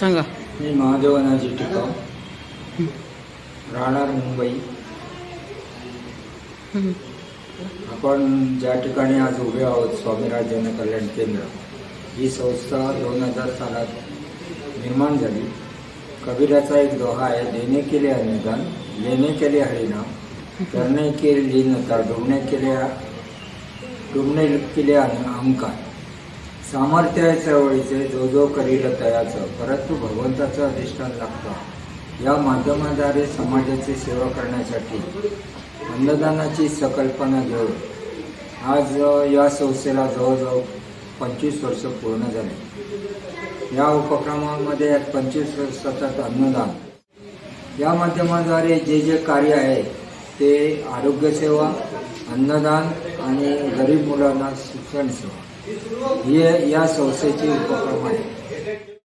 सांगा. मी महादेवनाजी टिकाव राहणार मुंबई. आपण ज्या ठिकाणी आज उभे आहोत स्वामीराज जनकल्याण केंद्र ही संस्था दोन हजार सालात निर्माण झाली. कबीराचा एक दोहा आहे देणे केले अनुदान लेणे केले हरिनाम करणे केले लीनता डुबणे केले डुबणे केले अहंकार सामर्थ्य चळवळीचे जो जो करील तयाचं परंतु भगवंताचं अधिष्ठान लागतं. या माध्यमाद्वारे समाजाची सेवा करण्यासाठी अन्नदानाची संकल्पना घेऊन आज या संस्थेला जवळजवळ पंचवीस वर्ष पूर्ण झाले. या उपक्रमामध्ये पंचवीस वर्षाचा अन्नदान. या माध्यमाद्वारे जे जे कार्य आहे ते आरोग्यसेवा अन्नदान आणि गरीब मुलांना शिक्षण सेवा. हे या संस्थेचे उपक्रम आहे.